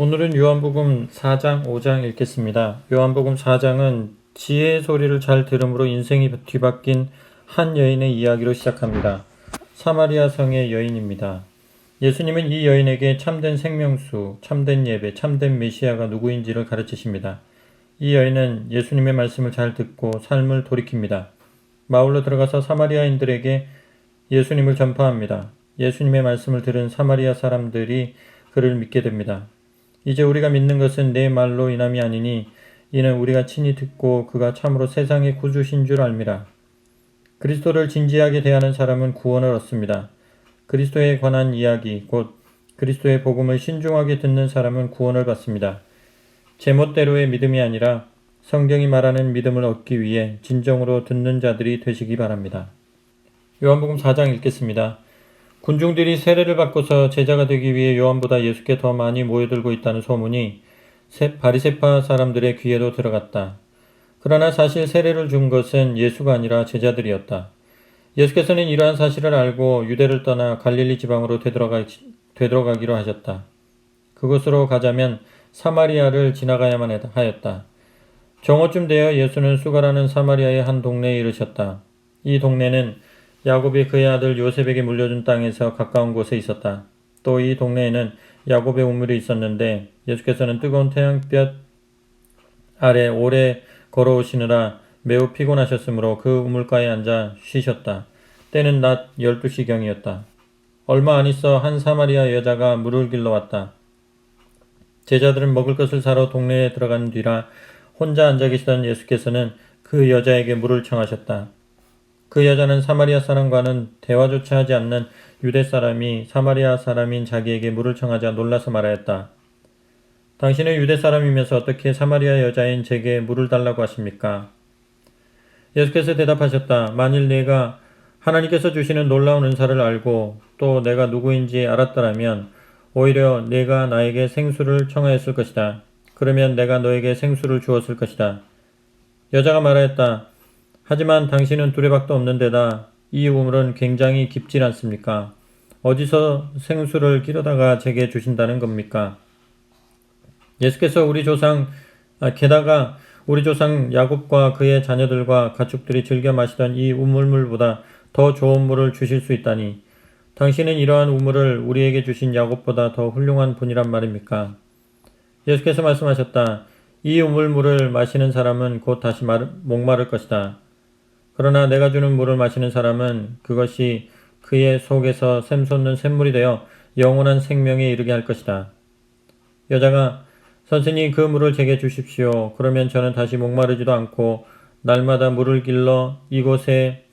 오늘은 요한복음 4장, 5장 읽겠습니다. 요한복음 4장은 지혜의 소리를 잘 들음으로 인생이 뒤바뀐 한 여인의 이야기로 시작합니다. 사마리아 성의 여인입니다. 예수님은 이 여인에게 참된 생명수, 참된 예배, 참된 메시아가 누구인지를 가르치십니다. 이 여인은 예수님의 말씀을 잘 듣고 삶을 돌이킵니다. 마을로 들어가서 사마리아인들에게 예수님을 전파합니다. 예수님의 말씀을 들은 사마리아 사람들이 그를 믿게 됩니다. 이제 우리가 믿는 것은 내 말로 인함이 아니니 이는 우리가 친히 듣고 그가 참으로 세상의 구주신 줄 알미라. 그리스도를 진지하게 대하는 사람은 구원을 얻습니다. 그리스도에 관한 이야기, 곧 그리스도의 복음을 신중하게 듣는 사람은 구원을 받습니다. 제멋대로의 믿음이 아니라 성경이 말하는 믿음을 얻기 위해 진정으로 듣는 자들이 되시기 바랍니다. 요한복음 4장 읽겠습니다. 군중들이 세례를 받고서 제자가 되기 위해 요한보다 예수께 더 많이 모여들고 있다는 소문이 바리세파 사람들의 귀에도 들어갔다. 그러나 사실 세례를 준 것은 예수가 아니라 제자들이었다. 예수께서는 이러한 사실을 알고 유대를 떠나 갈릴리 지방으로 되돌아가, 되돌아가기로 하셨다. 그곳으로 가자면 사마리아를 지나가야만 하였다. 정오쯤 되어 예수는 수가라는 사마리아의 한 동네에 이르셨다. 이 동네는 야곱이 그의 아들 요셉에게 물려준 땅에서 가까운 곳에 있었다. 또 이 동네에는 야곱의 우물이 있었는데 예수께서는 뜨거운 태양볕 아래 오래 걸어오시느라 매우 피곤하셨으므로 그 우물가에 앉아 쉬셨다. 때는 낮 12시경이었다. 얼마 안 있어 한 사마리아 여자가 물을 길러 왔다. 제자들은 먹을 것을 사러 동네에 들어간 뒤라 혼자 앉아 계시던 예수께서는 그 여자에게 물을 청하셨다. 그 여자는 사마리아 사람과는 대화조차 하지 않는 유대 사람이 사마리아 사람인 자기에게 물을 청하자 놀라서 말하였다. 당신은 유대 사람이면서 어떻게 사마리아 여자인 제게 물을 달라고 하십니까? 예수께서 대답하셨다. 만일 내가 하나님께서 주시는 놀라운 은사를 알고 또 내가 누구인지 알았더라면 오히려 내가 나에게 생수를 청하였을 것이다. 그러면 내가 너에게 생수를 주었을 것이다. 여자가 말하였다. 하지만 당신은 두레박도 없는 데다 이 우물은 굉장히 깊질 않습니까? 어디서 생수를 기르다가 제게 주신다는 겁니까? 예수께서 우리 조상, 아, 게다가 우리 조상 야곱과 그의 자녀들과 가축들이 즐겨 마시던 이 우물물보다 더 좋은 물을 주실 수 있다니 당신은 이러한 우물을 우리에게 주신 야곱보다 더 훌륭한 분이란 말입니까? 예수께서 말씀하셨다. 이 우물물을 마시는 사람은 곧 다시 목마를 것이다. 그러나 내가 주는 물을 마시는 사람은 그것이 그의 속에서 샘솟는 샘물이 되어 영원한 생명에 이르게 할 것이다. 여자가 선생님 그 물을 제게 주십시오. 그러면 저는 다시 목마르지도 않고 날마다 물을 길러 이곳에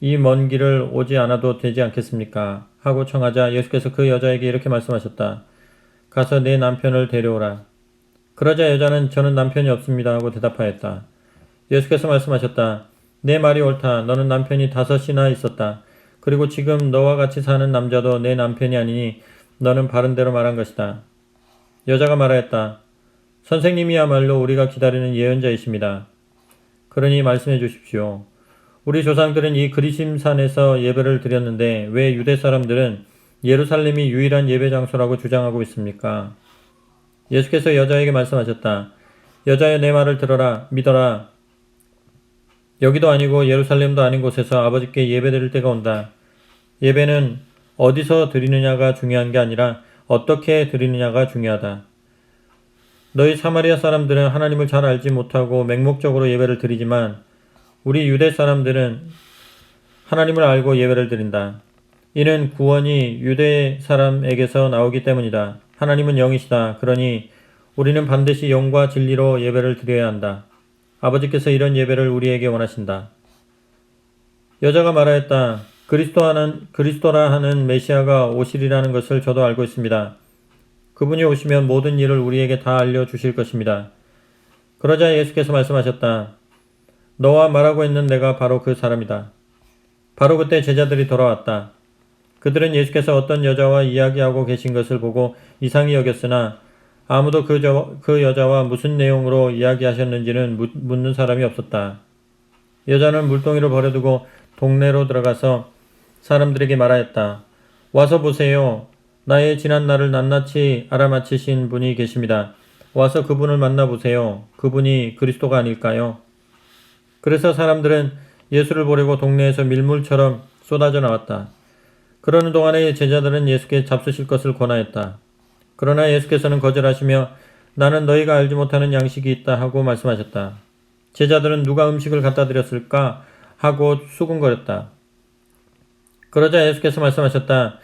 이 먼 길을 오지 않아도 되지 않겠습니까? 하고 청하자 예수께서 그 여자에게 이렇게 말씀하셨다. 가서 내 남편을 데려오라. 그러자 여자는 저는 남편이 없습니다 하고 대답하였다. 예수께서 말씀하셨다. 내 말이 옳다. 너는 남편이 다섯이나 있었다. 그리고 지금 너와 같이 사는 남자도 내 남편이 아니니 너는 바른 대로 말한 것이다. 여자가 말하였다. 선생님이야말로 우리가 기다리는 예언자이십니다. 그러니 말씀해 주십시오. 우리 조상들은 이 그리심산에서 예배를 드렸는데 왜 유대 사람들은 예루살렘이 유일한 예배 장소라고 주장하고 있습니까? 예수께서 여자에게 말씀하셨다. 여자여 내 말을 들어라. 믿어라. 여기도 아니고 예루살렘도 아닌 곳에서 아버지께 예배드릴 때가 온다. 예배는 어디서 드리느냐가 중요한 게 아니라 어떻게 드리느냐가 중요하다. 너희 사마리아 사람들은 하나님을 잘 알지 못하고 맹목적으로 예배를 드리지만 우리 유대 사람들은 하나님을 알고 예배를 드린다. 이는 구원이 유대 사람에게서 나오기 때문이다. 하나님은 영이시다. 그러니 우리는 반드시 영과 진리로 예배를 드려야 한다. 아버지께서 이런 예배를 우리에게 원하신다. 여자가 말하였다. 그리스도 하는, 그리스도라 하는 메시아가 오시리라는 것을 저도 알고 있습니다. 그분이 오시면 모든 일을 우리에게 다 알려주실 것입니다. 그러자 예수께서 말씀하셨다. 너와 말하고 있는 내가 바로 그 사람이다. 바로 그때 제자들이 돌아왔다. 그들은 예수께서 어떤 여자와 이야기하고 계신 것을 보고 이상히 여겼으나 아무도 그, 저, 그 여자와 무슨 내용으로 이야기하셨는지는 묻는 사람이 없었다. 여자는 물동이를 버려두고 동네로 들어가서 사람들에게 말하였다. 와서 보세요. 나의 지난 날을 낱낱이 알아맞히신 분이 계십니다. 와서 그분을 만나보세요. 그분이 그리스도가 아닐까요? 그래서 사람들은 예수를 보려고 동네에서 밀물처럼 쏟아져 나왔다. 그러는 동안에 제자들은 예수께 잡수실 것을 권하였다. 그러나 예수께서는 거절하시며 나는 너희가 알지 못하는 양식이 있다 하고 말씀하셨다. 제자들은 누가 음식을 갖다 드렸을까 하고 수군거렸다. 그러자 예수께서 말씀하셨다.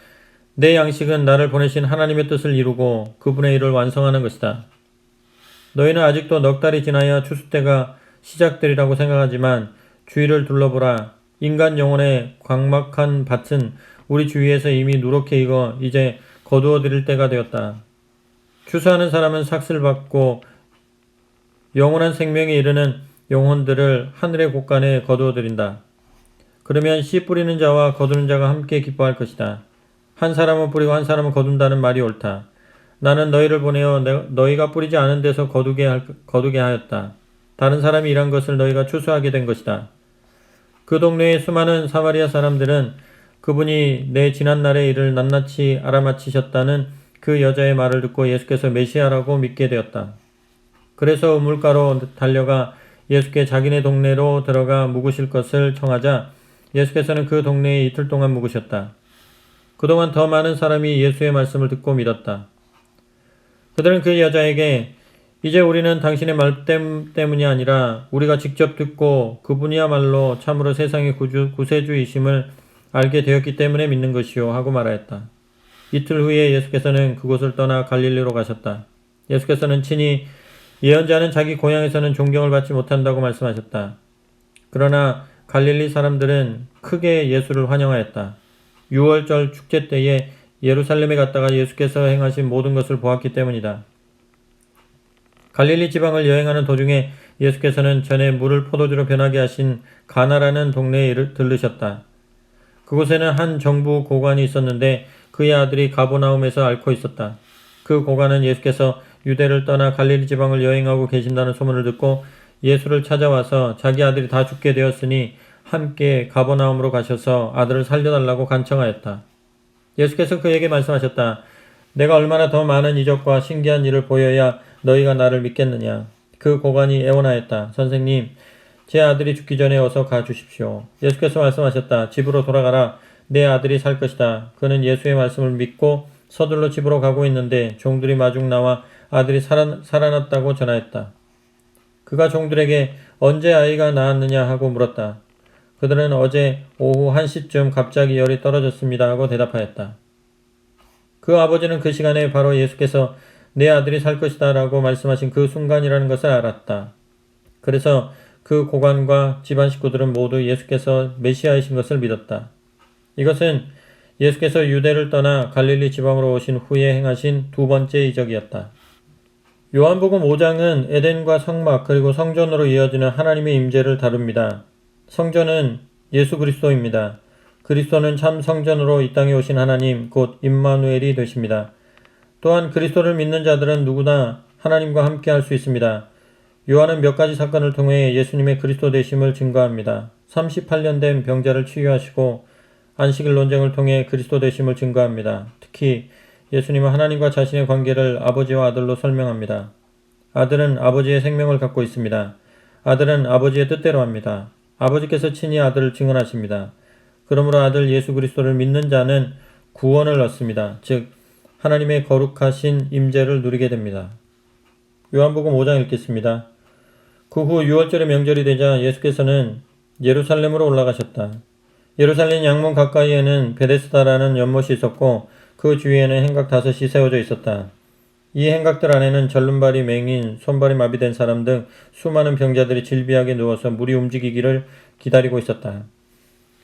내 양식은 나를 보내신 하나님의 뜻을 이루고 그분의 일을 완성하는 것이다. 너희는 아직도 넉 달이 지나야 추수 때가 시작되리라고 생각하지만 주위를 둘러보라. 인간 영혼의 광막한 밭은 우리 주위에서 이미 누렇게 익어 이제 거두어 드릴 때가 되었다. 추수하는 사람은 삭슬 받고 영원한 생명에 이르는 영혼들을 하늘의 곳간에 거두어 드린다. 그러면 씨 뿌리는 자와 거두는 자가 함께 기뻐할 것이다. 한 사람은 뿌리고 한 사람은 거둔다는 말이 옳다. 나는 너희를 보내어 내- 너희가 뿌리지 않은 데서 거두게, 할, 거두게 하였다. 다른 사람이 일한 것을 너희가 추수하게 된 것이다. 그 동네의 수많은 사마리아 사람들은 그분이 내 지난날의 일을 낱낱이 알아맞히셨다는 그 여자의 말을 듣고 예수께서 메시아라고 믿게 되었다. 그래서 우물가로 달려가 예수께 자기네 동네로 들어가 묵으실 것을 청하자 예수께서는 그 동네에 이틀 동안 묵으셨다. 그동안 더 많은 사람이 예수의 말씀을 듣고 믿었다. 그들은 그 여자에게 이제 우리는 당신의 말 땜- 때문이 아니라 우리가 직접 듣고 그분이야말로 참으로 세상의 구주, 구세주이심을 알게 되었기 때문에 믿는 것이요 하고 말하였다. 이틀 후에 예수께서는 그곳을 떠나 갈릴리로 가셨다. 예수께서는 친히 예언자는 자기 고향에서는 존경을 받지 못한다고 말씀하셨다. 그러나 갈릴리 사람들은 크게 예수를 환영하였다. 6월절 축제 때에 예루살렘에 갔다가 예수께서 행하신 모든 것을 보았기 때문이다. 갈릴리 지방을 여행하는 도중에 예수께서는 전에 물을 포도주로 변하게 하신 가나라는 동네에 들르셨다. 그곳에는 한 정부 고관이 있었는데 그의 아들이 가보나움에서 앓고 있었다. 그 고관은 예수께서 유대를 떠나 갈릴리 지방을 여행하고 계신다는 소문을 듣고 예수를 찾아와서 자기 아들이 다 죽게 되었으니 함께 가버나움으로 가셔서 아들을 살려달라고 간청하였다. 예수께서 그에게 말씀하셨다. 내가 얼마나 더 많은 이적과 신기한 일을 보여야 너희가 나를 믿겠느냐. 그 고관이 애원하였다. 선생님, 제 아들이 죽기 전에 어서 가 주십시오. 예수께서 말씀하셨다. 집으로 돌아가라. 내 아들이 살 것이다. 그는 예수의 말씀을 믿고 서둘러 집으로 가고 있는데 종들이 마중 나와 아들이 살아, 살아났다고 전하였다. 그가 종들에게 언제 아이가 낳았느냐 하고 물었다. 그들은 어제 오후 1시쯤 갑자기 열이 떨어졌습니다 하고 대답하였다. 그 아버지는 그 시간에 바로 예수께서 내 아들이 살 것이다 라고 말씀하신 그 순간이라는 것을 알았다. 그래서 그 고관과 집안 식구들은 모두 예수께서 메시아이신 것을 믿었다. 이것은 예수께서 유대를 떠나 갈릴리 지방으로 오신 후에 행하신 두 번째 이적이었다. 요한복음 5장은 에덴과 성막 그리고 성전으로 이어지는 하나님의 임재를 다룹니다. 성전은 예수 그리스도입니다. 그리스도는 참 성전으로 이 땅에 오신 하나님 곧 임마누엘이 되십니다. 또한 그리스도를 믿는 자들은 누구나 하나님과 함께 할 수 있습니다. 요한은 몇 가지 사건을 통해 예수님의 그리스도 되심을 증거합니다. 38년 된 병자를 치유하시고 안식일 논쟁을 통해 그리스도 되심을 증거합니다. 특히 예수님은 하나님과 자신의 관계를 아버지와 아들로 설명합니다. 아들은 아버지의 생명을 갖고 있습니다. 아들은 아버지의 뜻대로 합니다. 아버지께서 친히 아들을 증언하십니다. 그러므로 아들 예수 그리스도를 믿는 자는 구원을 얻습니다. 즉 하나님의 거룩하신 임재를 누리게 됩니다. 요한복음 5장 읽겠습니다. 그 후 6월절의 명절이 되자 예수께서는 예루살렘으로 올라가셨다. 예루살렘 양문 가까이에는 베데스다라는 연못이 있었고 그 주위에는 행각 다섯이 세워져 있었다. 이 행각들 안에는 절름발이 맹인, 손발이 마비된 사람 등 수많은 병자들이 질비하게 누워서 물이 움직이기를 기다리고 있었다.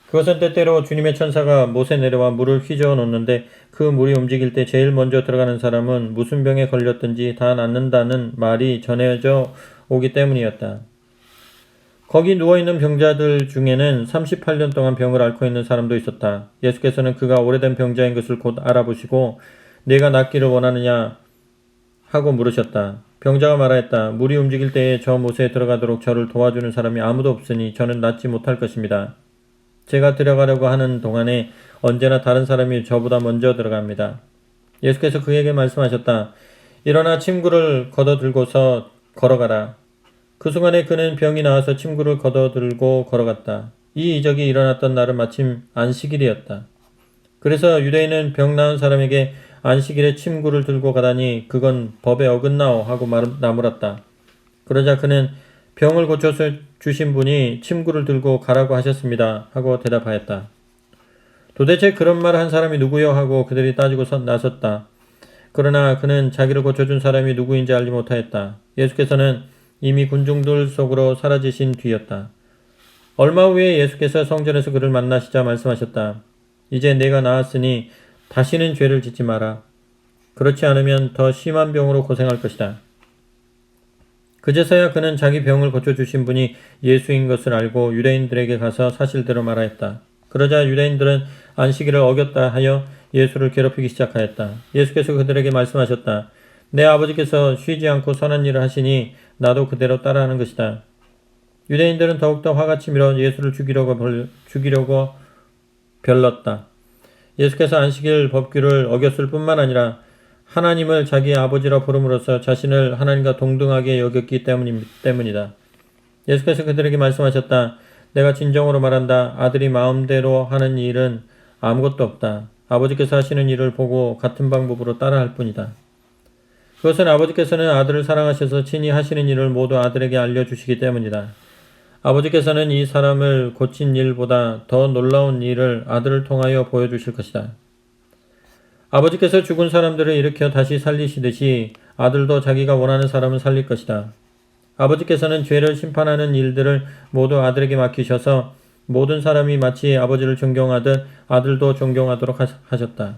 그것은 때때로 주님의 천사가 못에 내려와 물을 휘저어 놓는데 그 물이 움직일 때 제일 먼저 들어가는 사람은 무슨 병에 걸렸든지 다 낫는다는 말이 전해져 오기 때문이었다. 거기 누워있는 병자들 중에는 38년 동안 병을 앓고 있는 사람도 있었다. 예수께서는 그가 오래된 병자인 것을 곧 알아보시고 내가 낫기를 원하느냐 하고 물으셨다. 병자가 말하였다. 물이 움직일 때에 저 못에 들어가도록 저를 도와주는 사람이 아무도 없으니 저는 낫지 못할 것입니다. 제가 들어가려고 하는 동안에 언제나 다른 사람이 저보다 먼저 들어갑니다. 예수께서 그에게 말씀하셨다. 일어나 침구를 걷어들고서 걸어가라. 그 순간에 그는 병이 나와서 침구를 걷어들고 걸어갔다. 이 이적이 일어났던 날은 마침 안식일이었다. 그래서 유대인은 병 나은 사람에게 안식일에 침구를 들고 가다니 그건 법에 어긋나오 하고 말, 나무랐다. 그러자 그는 병을 고쳐서 주신 분이 침구를 들고 가라고 하셨습니다. 하고 대답하였다. 도대체 그런 말 한 사람이 누구요? 하고 그들이 따지고 서- 나섰다. 그러나 그는 자기를 고쳐준 사람이 누구인지 알지 못하였다. 예수께서는 이미 군중들 속으로 사라지신 뒤였다. 얼마 후에 예수께서 성전에서 그를 만나시자 말씀하셨다. 이제 내가 나았으니 다시는 죄를 짓지 마라. 그렇지 않으면 더 심한 병으로 고생할 것이다. 그제서야 그는 자기 병을 고쳐주신 분이 예수인 것을 알고 유대인들에게 가서 사실대로 말하였다. 그러자 유대인들은 안식일을 어겼다 하여 예수를 괴롭히기 시작하였다. 예수께서 그들에게 말씀하셨다. 내 아버지께서 쉬지 않고 선한 일을 하시니 나도 그대로 따라하는 것이다. 유대인들은 더욱더 화가 치밀어 예수를 죽이려고, 벌, 죽이려고 별렀다. 예수께서 안식일 법규를 어겼을 뿐만 아니라 하나님을 자기 아버지라 부름으로써 자신을 하나님과 동등하게 여겼기 때문이다. 예수께서 그들에게 말씀하셨다. 내가 진정으로 말한다. 아들이 마음대로 하는 일은 아무것도 없다. 아버지께서 하시는 일을 보고 같은 방법으로 따라할 뿐이다. 그것은 아버지께서는 아들을 사랑하셔서 친히 하시는 일을 모두 아들에게 알려주시기 때문이다. 아버지께서는 이 사람을 고친 일보다 더 놀라운 일을 아들을 통하여 보여주실 것이다. 아버지께서 죽은 사람들을 일으켜 다시 살리시듯이 아들도 자기가 원하는 사람을 살릴 것이다. 아버지께서는 죄를 심판하는 일들을 모두 아들에게 맡기셔서 모든 사람이 마치 아버지를 존경하듯 아들도 존경하도록 하- 하셨다.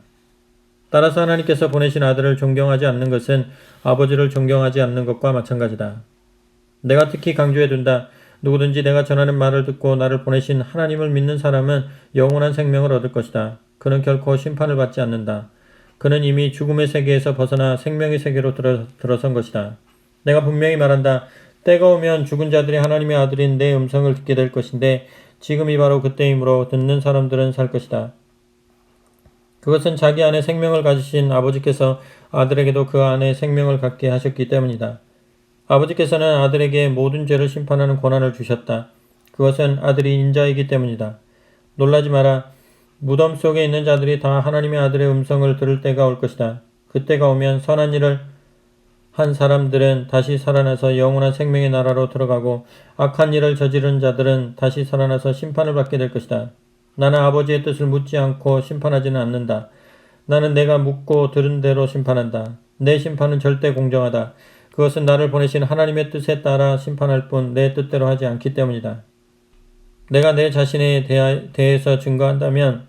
따라서 하나님께서 보내신 아들을 존경하지 않는 것은 아버지를 존경하지 않는 것과 마찬가지다. 내가 특히 강조해 둔다. 누구든지 내가 전하는 말을 듣고 나를 보내신 하나님을 믿는 사람은 영원한 생명을 얻을 것이다. 그는 결코 심판을 받지 않는다. 그는 이미 죽음의 세계에서 벗어나 생명의 세계로 들어, 들어선 것이다. 내가 분명히 말한다. 때가 오면 죽은 자들이 하나님의 아들인 내 음성을 듣게 될 것인데 지금이 바로 그때이므로 듣는 사람들은 살 것이다. 그것은 자기 안에 생명을 가지신 아버지께서 아들에게도 그 안에 생명을 갖게 하셨기 때문이다. 아버지께서는 아들에게 모든 죄를 심판하는 권한을 주셨다. 그것은 아들이 인자이기 때문이다. 놀라지 마라. 무덤 속에 있는 자들이 다 하나님의 아들의 음성을 들을 때가 올 것이다. 그때가 오면 선한 일을 한 사람들은 다시 살아나서 영원한 생명의 나라로 들어가고 악한 일을 저지른 자들은 다시 살아나서 심판을 받게 될 것이다. 나는 아버지의 뜻을 묻지 않고 심판하지는 않는다. 나는 내가 묻고 들은 대로 심판한다. 내 심판은 절대 공정하다. 그것은 나를 보내신 하나님의 뜻에 따라 심판할 뿐 내 뜻대로 하지 않기 때문이다. 내가 내 자신에 대해서 증거한다면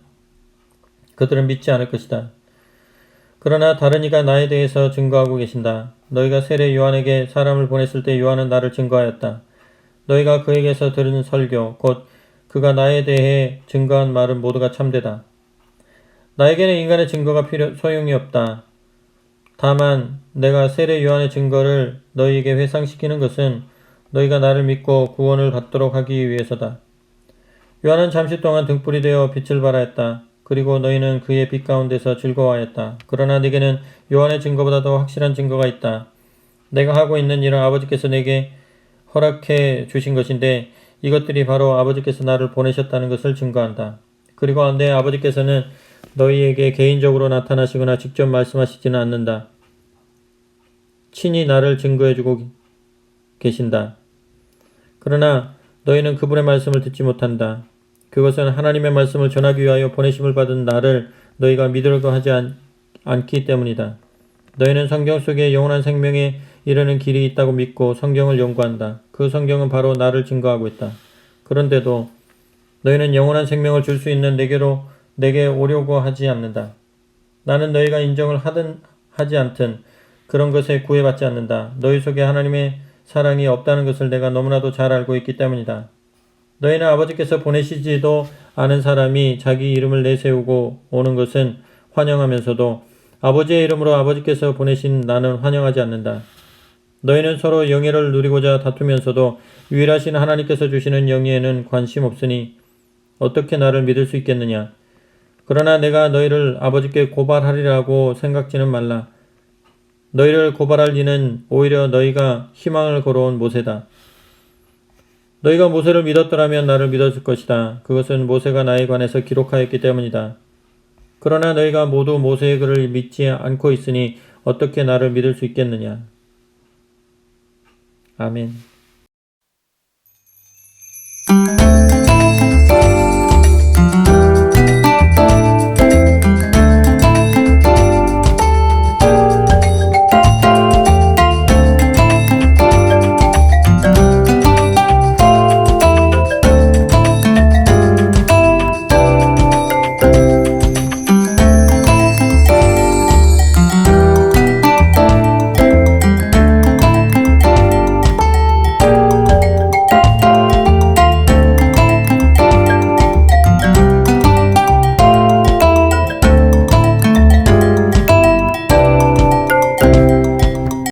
그들은 믿지 않을 것이다. 그러나 다른 이가 나에 대해서 증거하고 계신다. 너희가 세례 요한에게 사람을 보냈을 때 요한은 나를 증거하였다. 너희가 그에게서 들은 설교, 곧 그가 나에 대해 증거한 말은 모두가 참되다. 나에게는 인간의 증거가 필요, 소용이 없다. 다만 내가 세례 요한의 증거를 너희에게 회상시키는 것은 너희가 나를 믿고 구원을 받도록 하기 위해서다. 요한은 잠시 동안 등불이 되어 빛을 발하였다. 그리고 너희는 그의 빛 가운데서 즐거워하였다. 그러나 네게는 요한의 증거보다 더 확실한 증거가 있다. 내가 하고 있는 일은 아버지께서 내게 허락해 주신 것인데 이것들이 바로 아버지께서 나를 보내셨다는 것을 증거한다. 그리고 내 아버지께서는 너희에게 개인적으로 나타나시거나 직접 말씀하시지는 않는다. 친히 나를 증거해주고 계신다. 그러나 너희는 그분의 말씀을 듣지 못한다. 그것은 하나님의 말씀을 전하기 위하여 보내심을 받은 나를 너희가 믿으려고 하지 않, 않기 때문이다. 너희는 성경 속에 영원한 생명에 이르는 길이 있다고 믿고 성경을 연구한다. 그 성경은 바로 나를 증거하고 있다. 그런데도 너희는 영원한 생명을 줄 수 있는 내게로 내게 오려고 하지 않는다. 나는 너희가 인정을 하든 하지 않든 그런 것에 구애받지 않는다. 너희 속에 하나님의 사랑이 없다는 것을 내가 너무나도 잘 알고 있기 때문이다. 너희는 아버지께서 보내시지도 않은 사람이 자기 이름을 내세우고 오는 것은 환영하면서도 아버지의 이름으로 아버지께서 보내신 나는 환영하지 않는다. 너희는 서로 영예를 누리고자 다투면서도 유일하신 하나님께서 주시는 영예에는 관심 없으니 어떻게 나를 믿을 수 있겠느냐? 그러나 내가 너희를 아버지께 고발하리라고 생각지는 말라. 너희를 고발할 리는 오히려 너희가 희망을 걸어온 모세다. 너희가 모세를 믿었더라면 나를 믿었을 것이다. 그것은 모세가 나에 관해서 기록하였기 때문이다. 그러나 너희가 모두 모세의 글을 믿지 않고 있으니 어떻게 나를 믿을 수 있겠느냐? 아멘.